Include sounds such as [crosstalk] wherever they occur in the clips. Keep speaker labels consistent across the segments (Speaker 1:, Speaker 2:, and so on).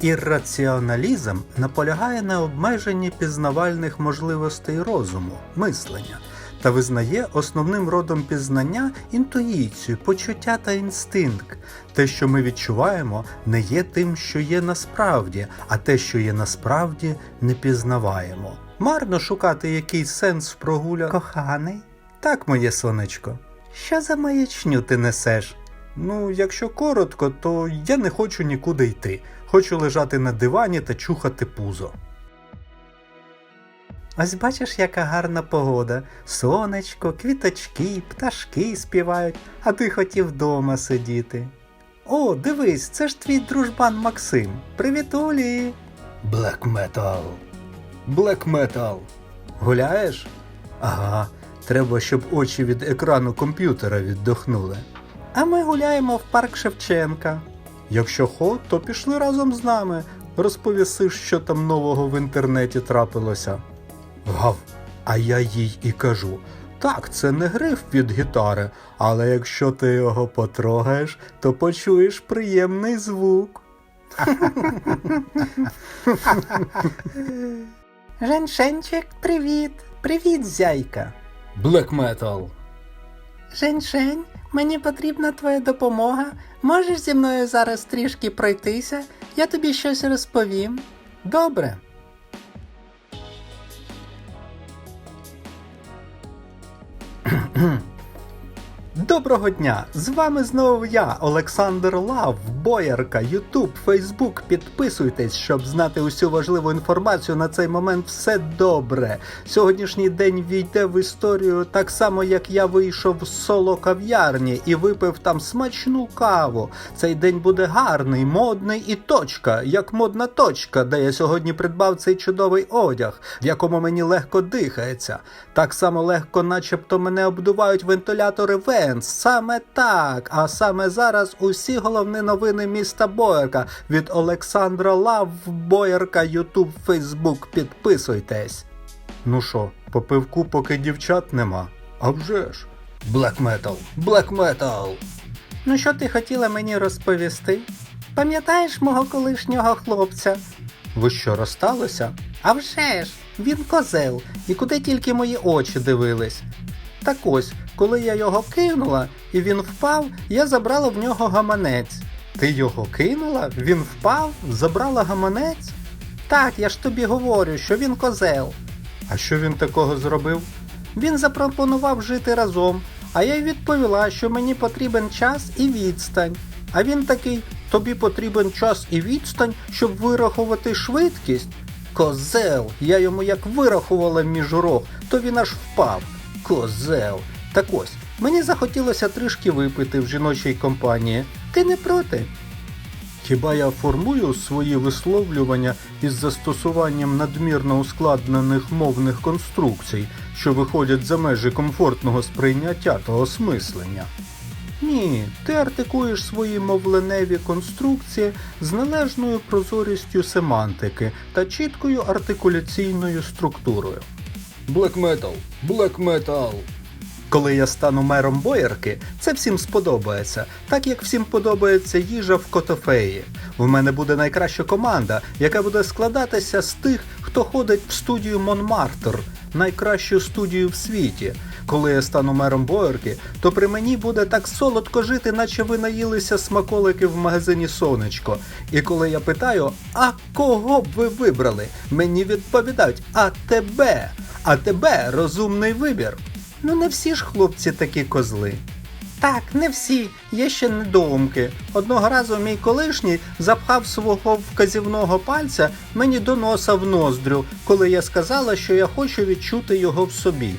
Speaker 1: Ірраціоналізм наполягає на обмеженні пізнавальних можливостей розуму, мислення та визнає основним родом пізнання інтуїцію, почуття та інстинкт. Те, що ми відчуваємо, не є тим, що є насправді, а те, що є насправді, не пізнаваємо. Марно шукати якийсь сенс в прогулях. Коханий? Так, моє сонечко. Що за маячню ти несеш? Ну, якщо коротко, то я не хочу нікуди йти. Хочу лежати на дивані та чухати пузо. Ось бачиш, яка гарна погода. Сонечко, квіточки, пташки співають, а ти хотів вдома сидіти. О, дивись, це ж твій дружбан Максим. Привітулі! Блек метал. Блек метал. Гуляєш? Ага, треба, щоб очі від екрану комп'ютера віддохнули. А ми гуляємо в парк Шевченка. Якщо хо, то пішли разом з нами. Розповіси, що там нового в інтернеті трапилося. Гав, а я їй і кажу. Так, це не гриф від гітари, але якщо ти його потрогаєш, то почуєш приємний звук. [laughs] Женшенчик, привіт! Привіт, зяйка! Блек метал. Женьшень, мені потрібна твоя допомога. Можеш зі мною зараз трішки пройтися? Я тобі щось розповім. Добре. [clears throat] Доброго дня! З вами знову я, Олександр Лав, Боярка, Ютуб, Фейсбук. Підписуйтесь, щоб знати усю важливу інформацію на цей момент. Все добре. Сьогоднішній день війде в історію так само, як я вийшов з соло кав'ярні і випив там смачну каву. Цей день буде гарний, модний і точка, як модна точка, де я сьогодні придбав цей чудовий одяг, в якому мені легко дихається. Так само легко, начебто, мене обдувають вентилятори Венс. Саме так. А саме зараз усі головні новини міста Боярка від Олександра Лав, Боярка, Ютуб, Фейсбук. Підписуйтесь. Ну що, по пивку, поки дівчат нема? А вже ж. Блек метал, блек метал. Ну що ти хотіла мені розповісти? Пам'ятаєш мого колишнього хлопця? Ви що, розсталися? А вже ж, він козел, і куди тільки мої очі дивились. Так ось, коли я його кинула і він впав, я забрала в нього гаманець. Ти його кинула? Він впав, забрала гаманець? Так, я ж тобі говорю, що він козел. А що він такого зробив? Він запропонував жити разом, а я й відповіла, що мені потрібен час і відстань. А він такий: тобі потрібен час і відстань, щоб вирахувати швидкість. Козел, я йому як вирахувала міжурок, то він аж впав. Козел. Так ось, мені захотілося трішки випити в жіночій компанії. Ти не проти? Хіба я формую свої висловлювання із застосуванням надмірно ускладнених мовних конструкцій, що виходять за межі комфортного сприйняття та осмислення? Ні, ти артикуєш свої мовленеві конструкції з належною прозорістю семантики та чіткою артикуляційною структурою. Black Metal, Black Metal. Коли я стану мером боярки, це всім сподобається, так як всім подобається їжа в котофеї. В мене буде найкраща команда, яка буде складатися з тих, хто ходить в студію Монмартр, найкращу студію в світі. Коли я стану мером боярки, то при мені буде так солодко жити, наче ви наїлися смаколиків в магазині Сонечко. І коли я питаю, а кого б ви вибрали? Мені відповідають, а тебе. А тебе розумний вибір. Ну не всі ж хлопці такі козли. Так, не всі, є ще недоумки. Одного разу мій колишній запхав свого вказівного пальця мені до носа в ноздрю, коли я сказала, що я хочу відчути його в собі.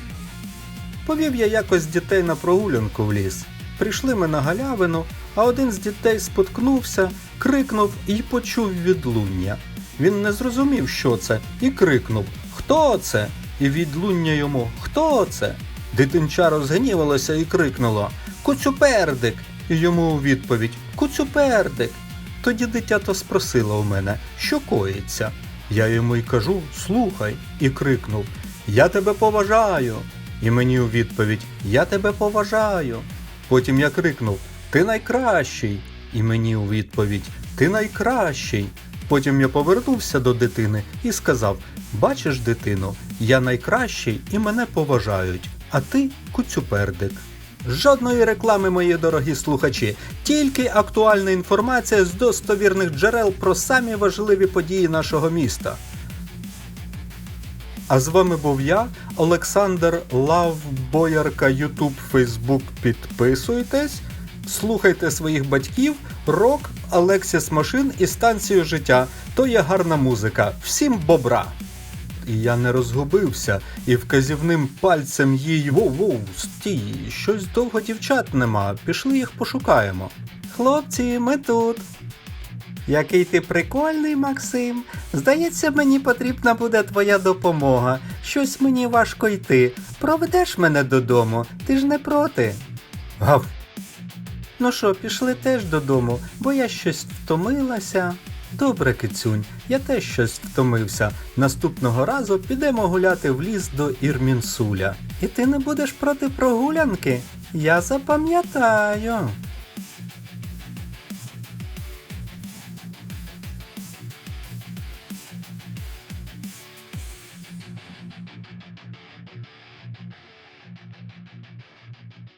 Speaker 1: Повів я якось дітей на прогулянку в ліс. Прийшли ми на галявину, а один з дітей споткнувся, крикнув і почув відлуння. Він не зрозумів, що це, і крикнув Хто це? І відлуння йому Хто це? Дитинча розгнівалася і крикнула Куцюпердик. І йому у відповідь Куцюпердик. Тоді дитято спросила у мене, що коїться. Я йому й кажу Слухай, і крикнув Я тебе поважаю. І мені у відповідь Я тебе поважаю. Потім я крикнув Ти найкращий. І мені у відповідь Ти найкращий. Потім я повернувся до дитини і сказав: Бачиш, дитину, я найкращий і мене поважають, а ти куцюпердик. Жодної реклами, мої дорогі слухачі, тільки актуальна інформація з достовірних джерел про самі важливі події нашого міста. А з вами був я, Олександр Лав, Боярка, Ютуб, Фейсбук. Підписуйтесь, слухайте своїх батьків, рок, Алексіс Машин і станцію життя. То є гарна музика. Всім бобра! І я не розгубився і вказівним пальцем їй воу-воу, стій, щось довго дівчат нема, пішли їх пошукаємо. Хлопці, ми тут. Який ти прикольний, Максим. Здається, мені потрібна буде твоя допомога. Щось мені важко йти. Проведеш мене додому, ти ж не проти. Гав. Ну що, пішли теж додому, бо я щось втомилася. Добре, кицюнь, я теж щось втомився. Наступного разу підемо гуляти в ліс до Ірмінсуля. І ти не будеш проти прогулянки? Я запам'ятаю.